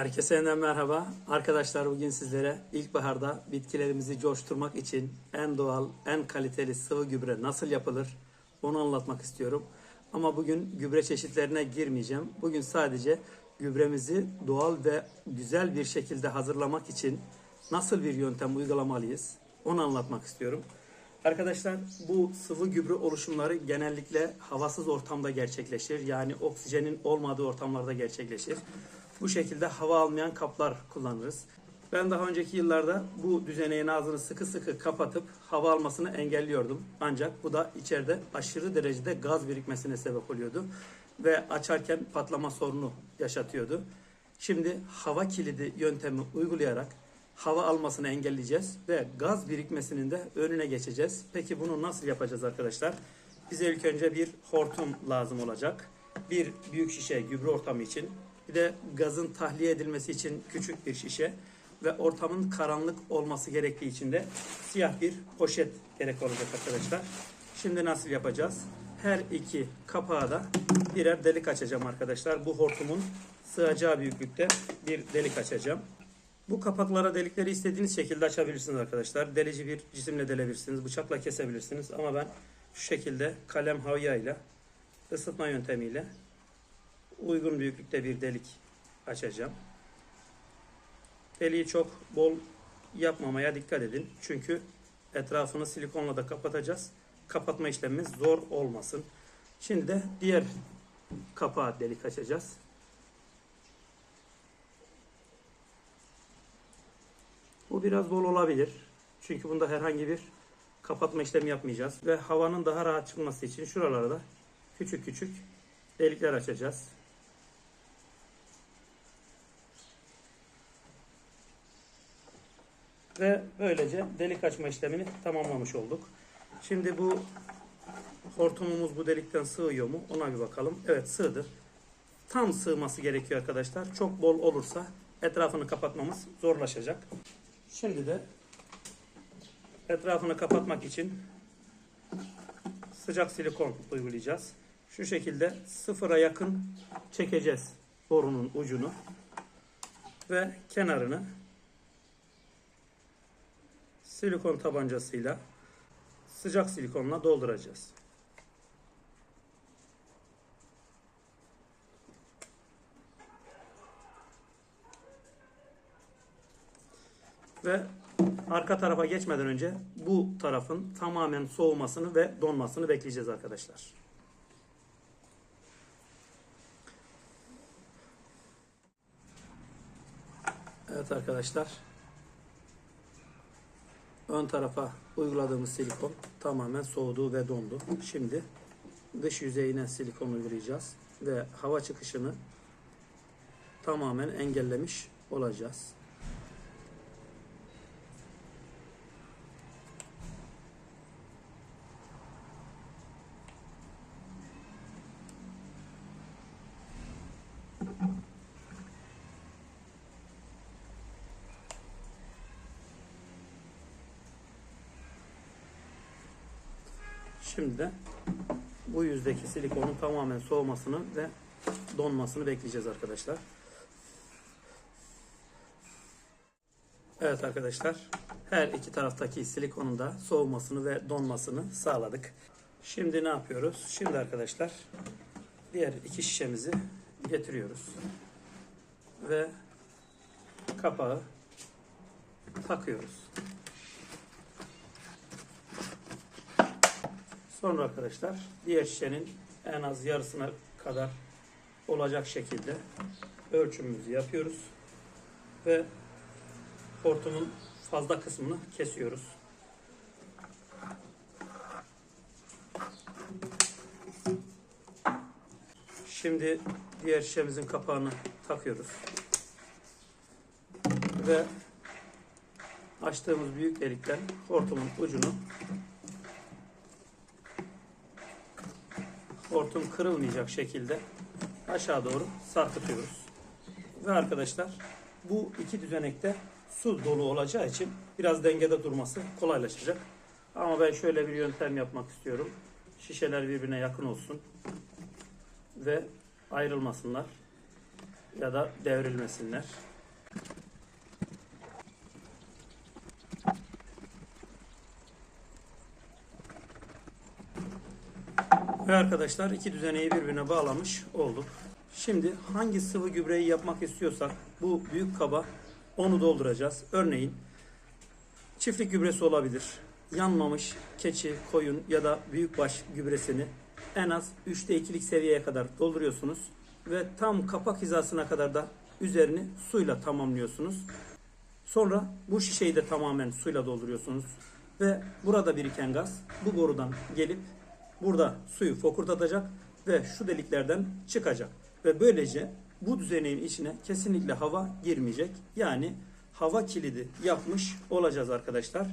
Herkese yeniden merhaba. Arkadaşlar bugün sizlere ilkbaharda bitkilerimizi coşturmak için en doğal, en kaliteli sıvı gübre nasıl yapılır onu anlatmak istiyorum. Ama bugün gübre çeşitlerine girmeyeceğim. Bugün sadece gübremizi doğal ve güzel bir şekilde hazırlamak için nasıl bir yöntem uygulamalıyız onu anlatmak istiyorum. Arkadaşlar bu sıvı gübre oluşumları genellikle havasız ortamda gerçekleşir. Yani oksijenin olmadığı ortamlarda gerçekleşir. Bu şekilde hava almayan kaplar kullanırız. Ben daha önceki yıllarda bu düzeneğin ağzını sıkı sıkı kapatıp hava almasını engelliyordum. Ancak bu da içeride aşırı derecede gaz birikmesine sebep oluyordu. Ve açarken patlama sorunu yaşatıyordu. Şimdi hava kilidi yöntemi uygulayarak hava almasını engelleyeceğiz ve gaz birikmesinin de önüne geçeceğiz. Peki bunu nasıl yapacağız arkadaşlar? Bize ilk önce bir hortum lazım olacak. Bir büyük şişe gübre ortamı için, bir de gazın tahliye edilmesi için küçük bir şişe ve ortamın karanlık olması gerektiği için de siyah bir poşet gerek olacak arkadaşlar. Şimdi nasıl yapacağız? Her iki kapağa da birer delik açacağım arkadaşlar. Bu hortumun sığacağı büyüklükte bir delik açacağım. Bu kapaklara delikleri istediğiniz şekilde açabilirsiniz arkadaşlar. Delici bir cisimle delebilirsiniz, bıçakla kesebilirsiniz. Ama ben şu şekilde kalem havya ile ısıtma yöntemiyle uygun büyüklükte bir delik açacağım. Deliği çok bol yapmamaya dikkat edin. Çünkü etrafını silikonla da kapatacağız. Kapatma işlemimiz zor olmasın. Şimdi de diğer kapağa delik açacağız. Bu biraz bol olabilir. Çünkü bunda herhangi bir kapatma işlemi yapmayacağız. Ve havanın daha rahat çıkması için şuralarda küçük küçük delikler açacağız. Ve böylece delik açma işlemini tamamlamış olduk. Şimdi bu hortumumuz bu delikten sığıyor mu? Ona bir bakalım. Evet sığdı. Tam sığması gerekiyor arkadaşlar. Çok bol olursa etrafını kapatmamız zorlaşacak. Şimdi de etrafını kapatmak için sıcak silikon uygulayacağız. Şu şekilde sıfıra yakın çekeceğiz borunun ucunu ve kenarını silikon tabancasıyla sıcak silikonla dolduracağız. Ve arka tarafa geçmeden önce bu tarafın tamamen soğumasını ve donmasını bekleyeceğiz arkadaşlar. Evet arkadaşlar. Ön tarafa uyguladığımız silikon tamamen soğudu ve dondu. Şimdi dış yüzeyine silikon uygulayacağız ve hava çıkışını tamamen engellemiş olacağız. Şimdi de bu yüzdeki silikonun tamamen soğumasını ve donmasını bekleyeceğiz arkadaşlar. Evet arkadaşlar. Her iki taraftaki silikonun da soğumasını ve donmasını sağladık. Şimdi ne yapıyoruz? Şimdi arkadaşlar diğer iki şişemizi getiriyoruz. Ve kapağı takıyoruz. Sonra arkadaşlar diğer şişenin en az yarısına kadar olacak şekilde ölçümümüzü yapıyoruz. Ve hortumun fazla kısmını kesiyoruz. Şimdi diğer şişemizin kapağını takıyoruz. Ve açtığımız büyük delikten hortumun ucunu hortum kırılmayacak şekilde aşağı doğru sarkıtıyoruz. Ve arkadaşlar bu iki düzenekte su dolu olacağı için biraz dengede durması kolaylaşacak. Ama ben şöyle bir yöntem yapmak istiyorum. Şişeler birbirine yakın olsun ve ayrılmasınlar ya da devrilmesinler. Ve arkadaşlar iki düzeneyi birbirine bağlamış olduk. Şimdi hangi sıvı gübreyi yapmak istiyorsak bu büyük kaba onu dolduracağız. Örneğin çiftlik gübresi olabilir. Yanmamış keçi, koyun ya da büyükbaş gübresini en az 3'te 2'lik seviyeye kadar dolduruyorsunuz. Ve tam kapak hizasına kadar da üzerini suyla tamamlıyorsunuz. Sonra bu şişeyi de tamamen suyla dolduruyorsunuz. Ve burada biriken gaz bu borudan gelip burada suyu fokurdatacak ve şu deliklerden çıkacak. Ve böylece bu düzeneğin içine kesinlikle hava girmeyecek. Yani hava kilidi yapmış olacağız arkadaşlar.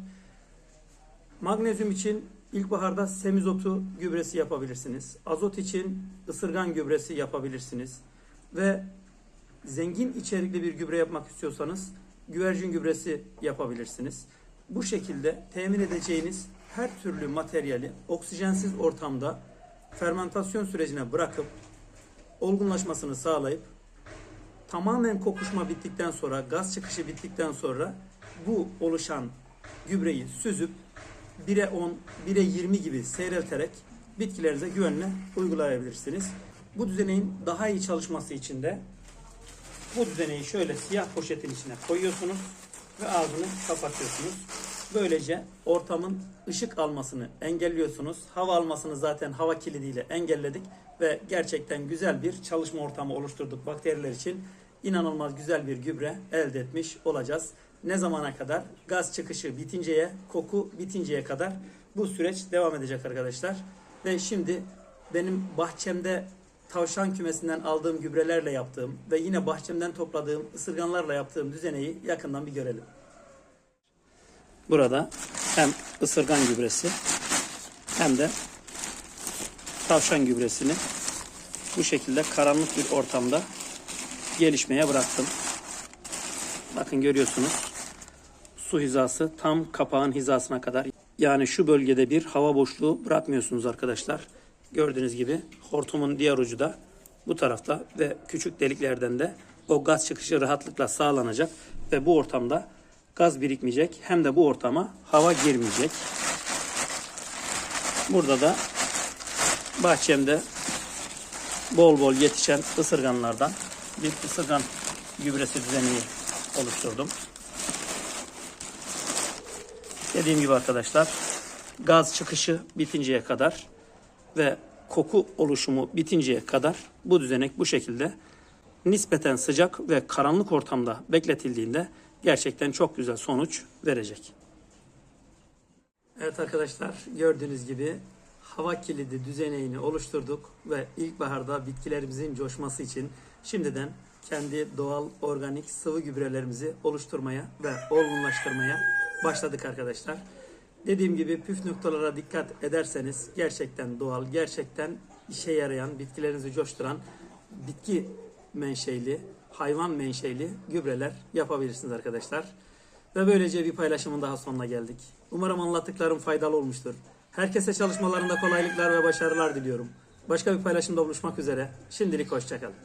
Magnezyum için ilkbaharda semizotu gübresi yapabilirsiniz. Azot için ısırgan gübresi yapabilirsiniz. Ve zengin içerikli bir gübre yapmak istiyorsanız güvercin gübresi yapabilirsiniz. Bu şekilde temin edeceğiniz her türlü materyali oksijensiz ortamda fermentasyon sürecine bırakıp olgunlaşmasını sağlayıp tamamen kokuşma bittikten sonra, gaz çıkışı bittikten sonra bu oluşan gübreyi süzüp 1'e 10, 1'e 20 gibi seyrelterek bitkilerinize güvenle uygulayabilirsiniz. Bu düzeneğin daha iyi çalışması için de bu düzeneyi şöyle siyah poşetin içine koyuyorsunuz ve ağzını kapatıyorsunuz. Böylece ortamın ışık almasını engelliyorsunuz. Hava almasını zaten hava kilidiyle engelledik ve gerçekten güzel bir çalışma ortamı oluşturduk bakteriler için. İnanılmaz güzel bir gübre elde etmiş olacağız. Ne zamana kadar? Gaz çıkışı bitinceye, koku bitinceye kadar bu süreç devam edecek arkadaşlar. Ve şimdi benim bahçemde tavşan kümesinden aldığım gübrelerle yaptığım ve yine bahçemden topladığım ısırganlarla yaptığım düzeneyi yakından bir görelim. Burada hem ısırgan gübresi hem de tavşan gübresini bu şekilde karanlık bir ortamda gelişmeye bıraktım. Bakın görüyorsunuz su hizası tam kapağın hizasına kadar. Yani şu bölgede bir hava boşluğu bırakmıyorsunuz arkadaşlar. Gördüğünüz gibi hortumun diğer ucu da bu tarafta ve küçük deliklerden de o gaz çıkışı rahatlıkla sağlanacak ve bu ortamda gaz birikmeyecek hem de bu ortama hava girmeyecek. Burada da bahçemde bol bol yetişen ısırganlardan bir ısırgan gübresi düzeni oluşturdum. Dediğim gibi arkadaşlar gaz çıkışı bitinceye kadar ve koku oluşumu bitinceye kadar bu düzenek bu şekilde nispeten sıcak ve karanlık ortamda bekletildiğinde gerçekten çok güzel sonuç verecek. Evet arkadaşlar gördüğünüz gibi hava kilidi düzeneğini oluşturduk ve ilkbaharda bitkilerimizin coşması için şimdiden kendi doğal organik sıvı gübrelerimizi oluşturmaya ve olgunlaştırmaya başladık arkadaşlar. Dediğim gibi püf noktalara dikkat ederseniz gerçekten doğal, gerçekten işe yarayan, bitkilerinizi coşturan bitki menşeli, hayvan menşeli gübreler yapabilirsiniz arkadaşlar. Ve böylece bir paylaşımın daha sonuna geldik. Umarım anlattıklarım faydalı olmuştur. Herkese çalışmalarında kolaylıklar ve başarılar diliyorum. Başka bir paylaşımda buluşmak üzere. Şimdilik hoşçakalın.